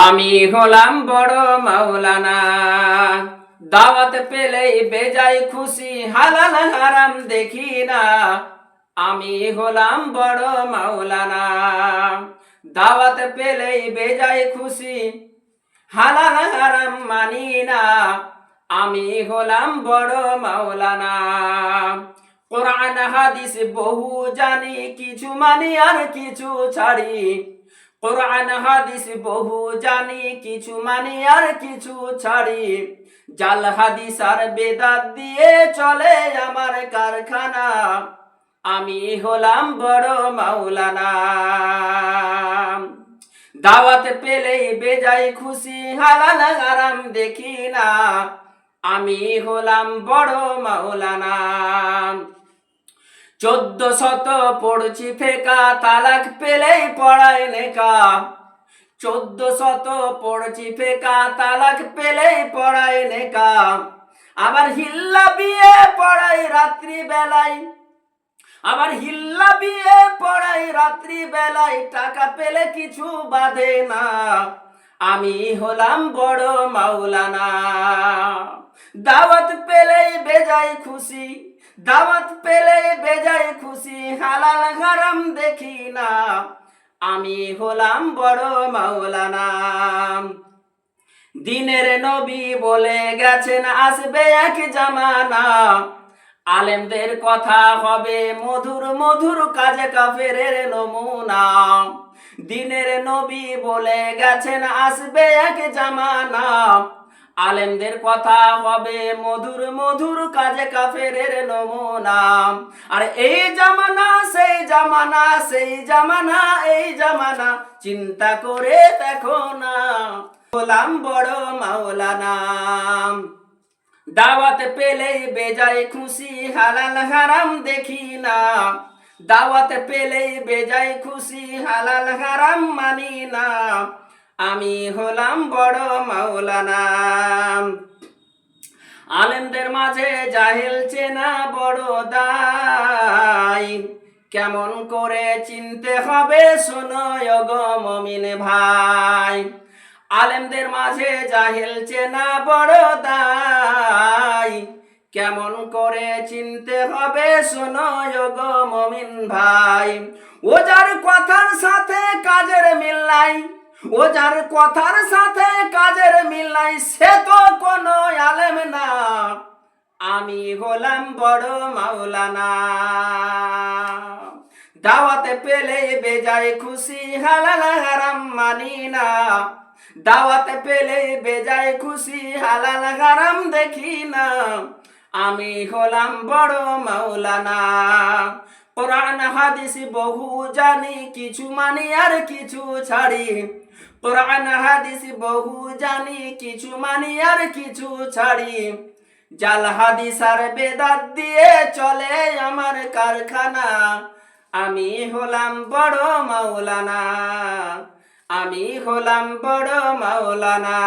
আমি হলাম বড় মাওলানা। দাওয়াত পেলেই বেজাই খুশি, হালাল হারাম দেখি না। আমি হলাম বড় মাওলানা। দাওয়াত পেলেই বেজাই খুশি, হালাল হারাম মানি না। আমি হলাম বড় মাওলানা। কোরআন, হাদিস বহু জানি, কিছু মানি আর কিছু ছাড়ি। কোরআন, হাদিস, বহু জানি, কিছু মানি আর কিছু ছাড়ি। জাল, হাদিস আর বেদাত দিয়ে চলে আমার কারখানা। আমি হলাম বড় মাওলানা। দাওয়াত পেলেই বেজাই খুশি, হালাল হারাম দেখি না। আমি হলাম বড় মাওলানা। চোদ্দ শত পড়ছি ফেকা, তালাক পেলেই পড়ায় নেকা। চোদ্দ শত পড়ছি ফেকা, তালাক পেলেই পড়ায় নেকা। আবার হিল্লা বিয়ে পড়াই রাত্রি বেলায় আবার হিল্লা বিয়ে পড়াই রাত্রি বেলায় টাকা পেলে কিছু বাধে না। আমি হলাম বড় মাওলানা। দাওয়াত পেলেই বেজাই খুশি, দাওয়াত পেলেই বেজাই খুশি, হালাল হারাম দেখি না। আমি হলাম বড় মাওলানা। দিনের নবী বলে গেছেন, আসবে এক জামানা। আলেমদের কথা হবে মধুর মধুর কাজে কাফেরের নমুনা। দিনের নবী বলে গেছেন, আসবে এক জামানা। আলেমদের কথা হবে মধুর মধুর কাজে কাফেরের নমুনা। আর এই জামানা, সেই জামানা সেই জামানা, এই জামানা, চিন্তা করে দেখো না। বড় মাওলানা। দাওয়াত পেলেই বেজায় খুশি, হালাল হারাম দেখি না। দাওয়াত পেলেই বেজায় খুশি, হালাল হারাম মানি না। আমি হলাম বড় মাওলানা। আলেমদের মাঝে জাহেল চেনা বড় দায়। কেমন করে চিনতে হবে শোনো মমিন ভাই। আলেমদের মাঝে জাহেল চেনা বড় কেমন করে চিনতে হবে শোনো গো মমিন ভাই। ও যার কথার সাথে কাজের মিল নাই, ও যার কথার সাথে কাজের মিল নাই, সে তো কোনো আলেম না। আমি হলাম বড় মাওলানা। দাওয়াতে পেলে বেজায় খুশি, হালাল হারাম মানি না। দাওয়াতে পেলে বেজায় খুশি, হালাল হারাম দেখি না। আমি হলাম বড় মাওলানা। কোরআন, হাদিস, বহু জানি, কিছু মানি আর কিছু ছাড়ি। কোরআন, হাদিস, বহু জানি, কিছু মানি আর কিছু ছাড়ি। জাল, হাদিস আর বেদাত দিয়ে চলে আমার কারখানা। আমি হলাম বড় মাওলানা। আমি হলাম বড় মাওলানা।